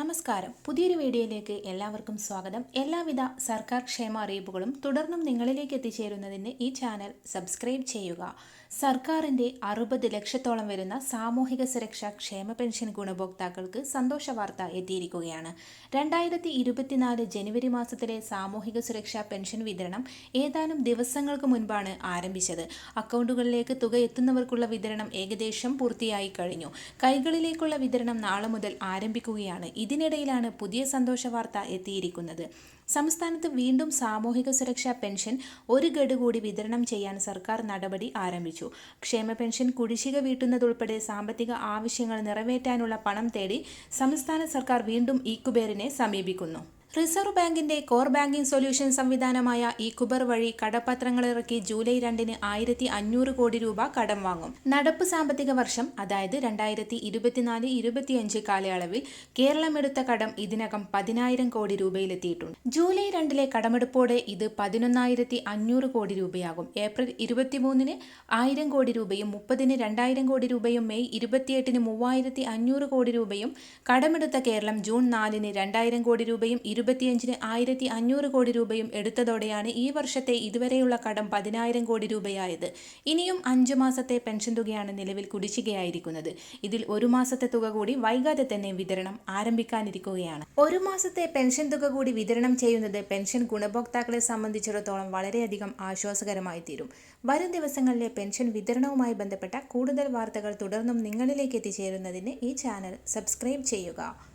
നമസ്കാരം. പുതിയൊരു വീഡിയോയിലേക്ക് എല്ലാവർക്കും സ്വാഗതം. എല്ലാവിധ സർക്കാർ ക്ഷേമ അറിയിപ്പുകളും തുടർന്നും നിങ്ങളിലേക്ക് എത്തിച്ചേരുന്നതിന് ഈ ചാനൽ സബ്സ്ക്രൈബ് ചെയ്യുക. സർക്കാരിന്റെ അറുപത് ലക്ഷത്തോളം വരുന്ന സാമൂഹിക സുരക്ഷാ ക്ഷേമ പെൻഷൻ ഗുണഭോക്താക്കൾക്ക് സന്തോഷ വാർത്ത എത്തിയിരിക്കുകയാണ്. രണ്ടായിരത്തി ഇരുപത്തിനാല് ജനുവരി മാസത്തിലെ സാമൂഹിക സുരക്ഷാ പെൻഷൻ വിതരണം ഏതാനും ദിവസങ്ങൾക്ക് മുൻപാണ് ആരംഭിച്ചത്. അക്കൗണ്ടുകളിലേക്ക് തുക എത്തുന്നവർക്കുള്ള വിതരണം ഏകദേശം പൂർത്തിയായി കഴിഞ്ഞു. കൈകളിലേക്കുള്ള വിതരണം നാളെ മുതൽ ആരംഭിക്കുകയാണ്. ഇതിനിടയിലാണ് പുതിയ സന്തോഷ വാർത്ത എത്തിയിരിക്കുന്നത്. സംസ്ഥാനത്ത് വീണ്ടും സാമൂഹിക സുരക്ഷാ പെൻഷൻ ഒരു ഗഡു കൂടി വിതരണം ചെയ്യാൻ സർക്കാർ നടപടി ആരംഭിച്ചു. ക്ഷേമ പെൻഷൻ കുടിശ്ശിക വീട്ടുന്നതുൾപ്പെടെ സാമ്പത്തിക ആവശ്യങ്ങൾ നിറവേറ്റാനുള്ള പണം തേടി സംസ്ഥാന സർക്കാർ വീണ്ടും ഈ ഈക്കുബേറിനെ സമീപിക്കുന്നു. റിസർവ് ബാങ്കിന്റെ കോർ ബാങ്കിംഗ് സൊല്യൂഷൻ സംവിധാനമായ ഈ കുബർ വഴി കടപ്പത്രങ്ങൾ ഇറക്കി ജൂലൈ രണ്ടിന് ആയിരത്തി അഞ്ഞൂറ് കോടി രൂപ കടം വാങ്ങും. നടപ്പ് സാമ്പത്തിക വർഷം അതായത് രണ്ടായിരത്തി ഇരുപത്തിനാല് ഇരുപത്തിയഞ്ച് കാലയളവിൽ കേരളം എടുത്ത കടം ഇതിനകം പതിനായിരം കോടി രൂപയിലെത്തിയിട്ടുണ്ട്. ജൂലൈ രണ്ടിലെ കടമെടുപ്പോടെ ഇത് പതിനൊന്നായിരത്തി അഞ്ഞൂറ് കോടി രൂപയാകും. ഏപ്രിൽ ഇരുപത്തിമൂന്നിന് ആയിരം കോടി രൂപയും മുപ്പതിന് രണ്ടായിരം കോടി രൂപയും മെയ് ഇരുപത്തിയെട്ടിന് മൂവായിരത്തി അഞ്ഞൂറ് കോടി രൂപയും കടമെടുത്ത കേരളം ജൂൺ നാലിന് രണ്ടായിരം കോടി രൂപയും ഇരുപത്തിയഞ്ചിന് ആയിരത്തി അഞ്ഞൂറ് കോടി രൂപയും എടുത്തതോടെയാണ് ഈ വർഷത്തെ ഇതുവരെയുള്ള കടം പതിനായിരം കോടി രൂപയായത്. ഇനിയും അഞ്ചു മാസത്തെ പെൻഷൻ തുകയാണ് നിലവിൽ കുടിശ്ശികയായിരിക്കുന്നത്. ഇതിൽ ഒരു മാസത്തെ തുക കൂടി വൈകാതെ തന്നെ വിതരണം ആരംഭിക്കാനിരിക്കുകയാണ്. ഒരു മാസത്തെ പെൻഷൻ തുക കൂടി വിതരണം ചെയ്യുന്നത് പെൻഷൻ ഗുണഭോക്താക്കളെ സംബന്ധിച്ചിടത്തോളം വളരെയധികം ആശ്വാസകരമായി തീരും വരും ദിവസങ്ങളിലെ പെൻഷൻ വിതരണവുമായി ബന്ധപ്പെട്ട കൂടുതൽ വാർത്തകൾ തുടർന്നും നിങ്ങളിലേക്ക് എത്തിച്ചേരുന്നതിന് ഈ ചാനൽ സബ്സ്ക്രൈബ് ചെയ്യുക.